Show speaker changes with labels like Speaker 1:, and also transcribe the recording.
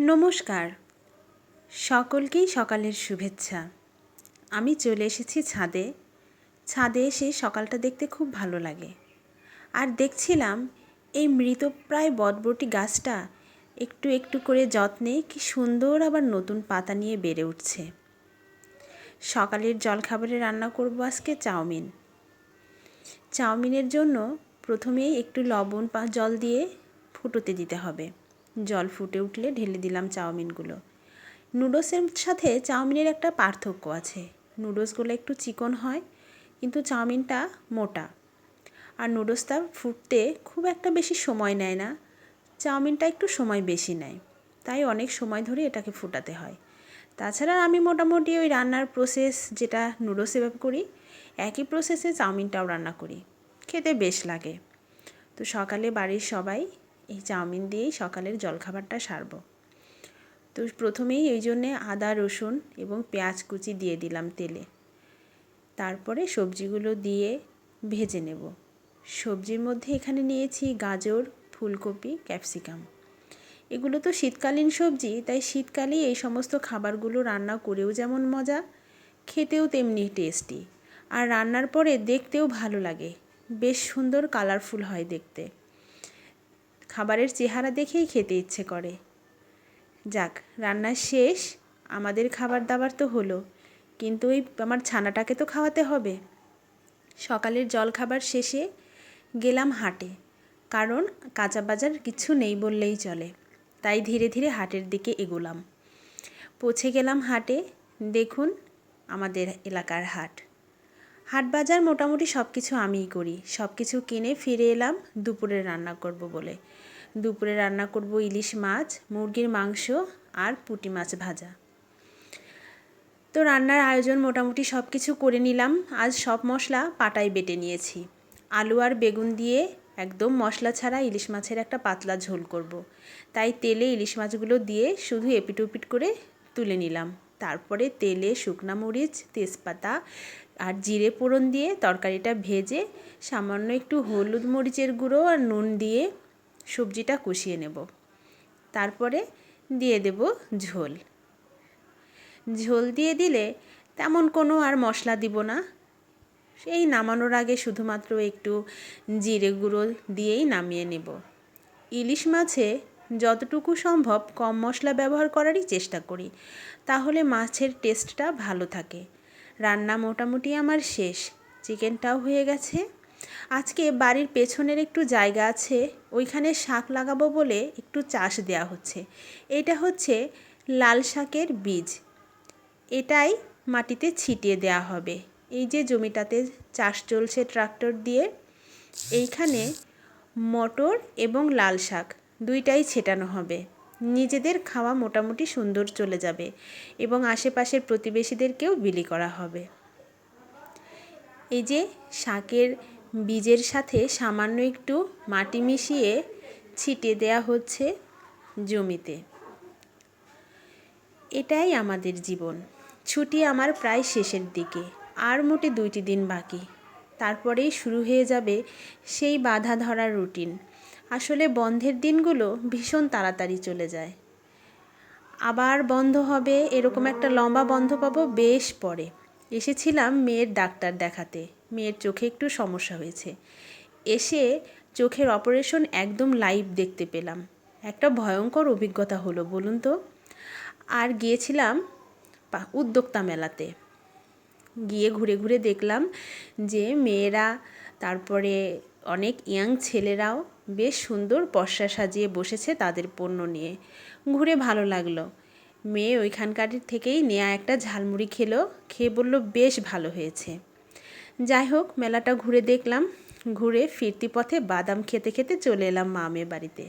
Speaker 1: নমস্কার। সকলকেই সকালের শুভেচ্ছা। আমি চলে এসেছি ছাদে। ছাদে এসে সকালটা দেখতে খুব ভালো লাগে। আর দেখছিলাম এই মৃতপ্রায় বটবটি গাছটা একটু একটু করে যত্নে কি সুন্দর আবার নতুন পাতা নিয়ে বেড়ে উঠছে। সকালের জলখাবারে রান্না করব আজকে চাউমিন। চাউমিনের জন্য প্রথমেই একটু লবণ পা জল দিয়ে ফুটোতে দিতে হবে। জল ফুটে উঠলে ঢেলে দিলাম চাউমিনগুলো। নুডলসের সাথে চাউমিনের একটা পার্থক্য আছে। নুডলসগুলো একটু চিকন হয়, কিন্তু চাউমিনটা মোটা। আর নুডলসটা ফুটতে খুব একটা বেশি সময় নেয় না। চাউমিনটা একটু সময় বেশি নেয়। তাই অনেক সময় ধরে এটাকে ফুটাতে হয়। তাছাড়া আমি মোটামুটি ওই রান্নার প্রসেস যেটা নুডলস এভাবে করি, একই প্রসেসে চাউমিনটাও রান্না করি। খেতে বেশ লাগে। তো সকালে বাড়ির সবাই এই চাউমিন দিয়েই সকালের জলখাবারটা সারবো। তো প্রথমেই এই জন্যে আদা, রসুন এবং পেঁয়াজ কুচি দিয়ে দিলাম তেলে। তারপরে সবজিগুলো দিয়ে ভেজে নেব। সবজির মধ্যে এখানে নিয়েছি গাজর, ফুলকপি, ক্যাপসিকাম। এগুলো তো শীতকালীন সবজি, তাই শীতকালেই এই সমস্ত খাবারগুলো রান্না করেও যেমন মজা, খেতেও তেমনি টেস্টি। আর রান্নার পরে দেখতেও ভালো লাগে। বেশ সুন্দর, কালারফুল হয় দেখতে। খাবারের চেহারা দেখেই খেতে ইচ্ছে করে। যাক, রান্না শেষ, আমাদের খাবার দাবার তো হলো, কিন্তু ওই আমার ছানাটাকে তো খাওয়াতে হবে। সকালের জল খাবার শেষে গেলাম হাটে, কারণ কাঁচা বাজার কিছু নেই বললেই চলে, তাই ধীরে ধীরে হাটের দিকে এগোলাম। পৌঁছে গেলাম হাটে, দেখুন আমাদের এলাকার হাট। হাট বাজার মোটামুটি সব কিছু আমিই করি। সব কিছু কিনে ফিরে এলাম, দুপুরে রান্না করব বলে। দুপুরে রান্না করব ইলিশ মাছ, মুরগির মাংস আর পুঁটি মাছ ভাজা। তো রান্নার আয়োজন মোটামুটি সব কিছু করে নিলাম। আজ সব মশলা পাটায় বেটে নিয়েছি। আলু আর বেগুন দিয়ে একদম মশলা ছাড়া ইলিশ মাছের একটা পাতলা ঝোল করব। তাই তেলে ইলিশ মাছগুলো দিয়ে শুধু এপিট ওপিট করে তুলে নিলাম। তারপরে তেলে শুকনা মরিচ, তেজপাতা আর জিরে ফোড়ন দিয়ে তরকারিটা ভেজে সামান্য একটু হলুদ মরিচের গুঁড়ো আর নুন দিয়ে সবজিটা কষিয়ে নেব। তারপরে দিয়ে দেব ঝোল। ঝোল দিয়ে দিলে তেমন কোনো আর মশলা দিব না। এই নামানোর আগে শুধুমাত্র একটু জিরে গুঁড়ো দিয়েই নামিয়ে নেব। ইলিশ মাছে যতটুকু সম্ভব কম মশলা ব্যবহার করারই চেষ্টা করি, তাহলে মাছের টেস্টটা ভালো থাকে। রান্না মোটামুটি আমার শেষ, চিকেনটাও হয়ে গেছে। আজকে বাড়ির পেছনের একটু জায়গা আছে, ওইখানে শাক লাগাবো বলে একটু চাষ দেওয়া হচ্ছে। এটা হচ্ছে লাল শাকের বীজ। এটাই মাটিতে ছিটিয়ে দেওয়া হবে। এই যে জমিটাতে চাষ চলছে ট্রাক্টর দিয়ে, এইখানে মটর এবং লাল শাক। দুইটাই ছেটানো হবে। নিজেদের খাওয়া মোটামুটি সুন্দর চলে যাবে এবং আশেপাশের প্রতিবেশীদেরকেও বিলি করা হবে। এই যে শাকের বীজের সাথে সামান্য একটু মাটি মিশিয়ে ছিটিয়ে দেয়া হচ্ছে জমিতে। এটাই আমাদের জীবন। ছুটি আমার প্রায় শেষের দিকে, আর মোটে দুইটি দিন বাকি। তারপরেই শুরু হয়ে যাবে সেই বাধা ধরার রুটিন। আসলে বন্ধের দিনগুলো ভীষণ তাড়াতাড়ি চলে যায়। আবার বন্ধ হবে, এরকম একটা লম্বা বন্ধ পাবো, বেশ পরে। এসেছিলাম মেয়ের ডাক্তার দেখাতে। মেয়ের চোখে একটু সমস্যা হয়েছে। এসে চোখের অপারেশন একদম লাইভ দেখতে পেলাম। একটা ভয়ঙ্কর অভিজ্ঞতা হলো, বলুন তো। আর গিয়েছিলাম উদ্যোক্তা মেলাতে। গিয়ে ঘুরে ঘুরে দেখলাম যে মেয়েরা তারপরে অনেক ইয়াং ছেলেরাও বেশ সুন্দর পশা সাজিয়ে বসেছে তাদের পণ্য নিয়ে। ঘুরে ভালো লাগল। মেয়ে ওইখানকার থেকেই নেয়া একটা ঝালমুড়ি খেলো, খেয়ে বলল, বেশ ভালো হয়েছে। যাই হোক, মেলাটা ঘুরে দেখলাম। ঘুরে ফিরতি পথে বাদাম খেতে খেতে চলে এলাম মামের বাড়িতে।